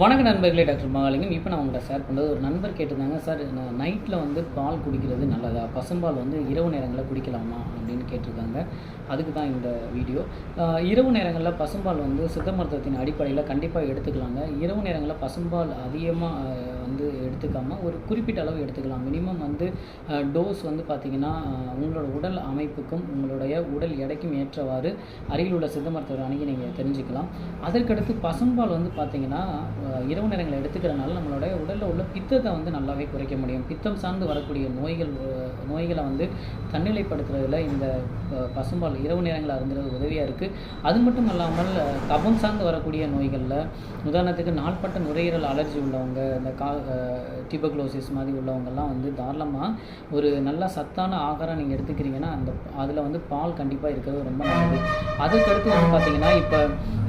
வணக்க நண்பர்களே டாக்டர் மகாலிங்கம் இப்போ நான் உங்கள்கிட்ட ஷேர் பண்ணுறது ஒரு நண்பர் கேட்டிருந்தாங்க சார் நான் நைட்டில் வந்து பால் குடிக்கிறது நல்லதா? பசும்பால் வந்து இரவு நேரங்களில் குடிக்கலாமா? அப்படின்னு கேட்டிருக்காங்க. அதுக்கு தான் இந்த வீடியோ இரவு நேரங்களில் பசும்பால் வந்து சித்த மருத்துவத்தின் அடிப்படையில் கண்டிப்பாக எடுத்துக்கலாங்க. இரவு நேரங்களில் பசும்பால் அதிகமாக வந்து எடுத்துக்காமல் ஒரு குறிப்பிட்ட அளவு எடுத்துக்கலாம். மினிமம் வந்து டோஸ் வந்து பார்த்திங்கன்னா உங்களோட உடல் அமைப்புக்கும் உங்களுடைய உடல் எடைக்கும் ஏற்றவாறு அருகில் உள்ள சித்த மருத்துவர் அணுகி நீங்கள் தெரிஞ்சுக்கலாம். அதற்கடுத்து பசும்பால் வந்து பார்த்திங்கன்னா இரவு நேரங்களில் எடுத்துக்கிறனால நம்மளோட உடலில் உள்ள பித்தத்தை வந்து நல்லாவே குறைக்க முடியும். பித்தம் சார்ந்து வரக்கூடிய நோய்கள் நோய்களை வந்து தன்னிலைப்படுத்துறதுல இந்த பசும்பால் இரவு நேரங்களில் அருந்துறது உதவியாக இருக்குது அது மட்டும் இல்லாமல் கபம் சார்ந்து வரக்கூடிய நோய்களில் உதாரணத்துக்கு நாள்பட்ட நுரையீரல் அலர்ஜி உள்ளவங்க இந்த கா டியூபக்ளோசிஸ் மாதிரி உள்ளவங்கெல்லாம் வந்து தாராளமாக ஒரு நல்ல சத்தான ஆகாரம் நீங்கள் எடுத்துக்கிறீங்கன்னா அந்த அதில் வந்து பால் கண்டிப்பாக இருக்கிறது ரொம்ப நல்லது. அதுக்கடுத்து வந்து பார்த்தீங்கன்னா இப்போ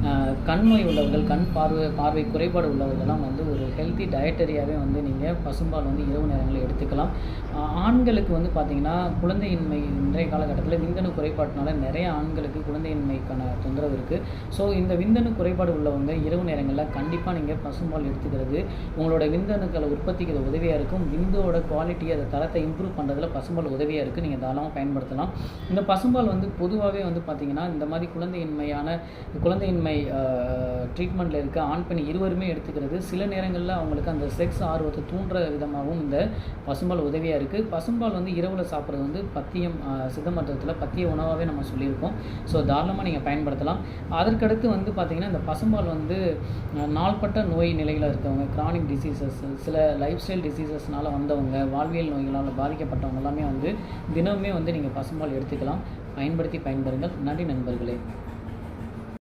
அஹ், கண் நோய் உள்ளவர்கள் கண் பார்வை பார்வை குறைபாடு உள்ளவர்கள்லாம் வந்து ஒரு ஹெல்த்தி டயட்டரியாகவே வந்து நீங்கள் பசும்பால் வந்து இரவு நேரங்களில் எடுத்துக்கலாம். ஆண்களுக்கு வந்து பார்த்திங்கன்னா குழந்தையின்மை இன்றைய காலகட்டத்தில் விந்தணு குறைபாட்டினால நிறைய ஆண்களுக்கு குழந்தையின்மைக்கான தொந்தரவு இருக்குது ஸோ இந்த விந்தணு குறைபாடு உள்ளவங்க இரவு நேரங்களில் கண்டிப்பாக நீங்கள் பசும்பால் எடுத்துக்கிறது உங்களோட விந்தணுக்களை உற்பத்திக்கு உதவியாக இருக்கும். விந்தோட குவாலிட்டி அதை தரத்தை இம்ப்ரூவ் பண்ணுறதுல பசும்பால் உதவியாக இருக்குது நீங்கள் தாராளமாக பயன்படுத்தலாம். இந்த பசும்பால் வந்து பொதுவாகவே வந்து பார்த்திங்கன்னா இந்த மாதிரி குழந்தையின்மையான குழந்தையின்மை ட்ரீட்மெண்ட்டில் இருக்க ஆண் பெண் இருவருமே எடுத்துக்கிறது. சில நேரங்களில் அவங்களுக்கு அந்த செக்ஸ் ஆர்வத்தை தூண்டுற விதமாகவும் இந்த பசும்பால் உதவியாக இருக்குது பசும்பால் வந்து இரவில் சாப்பிட்றது வந்து பத்தியம் சித்த மருத்துவத்தில் பத்திய உணவாகவே நம்ம சொல்லியிருக்கோம். ஸோ தாராளமாக நீங்கள் பயன்படுத்தலாம். அதற்கடுத்து வந்து பார்த்திங்கன்னா இந்த பசும்பால் வந்து நாள்பட்ட நோய் நிலையில் இருக்கவங்க கிரானிக் டிசீசஸ் சில லைஃப் ஸ்டைல் டிசீசஸ்னால் வந்தவங்க வாழ்வியல் நோய்களால் பாதிக்கப்பட்டவங்க எல்லாமே வந்து தினமுமே வந்து நீங்கள் பசும்பால் எடுத்துக்கலாம். பயன்படுத்தி பயன்பெறுங்கள். நன்றி நண்பர்களே.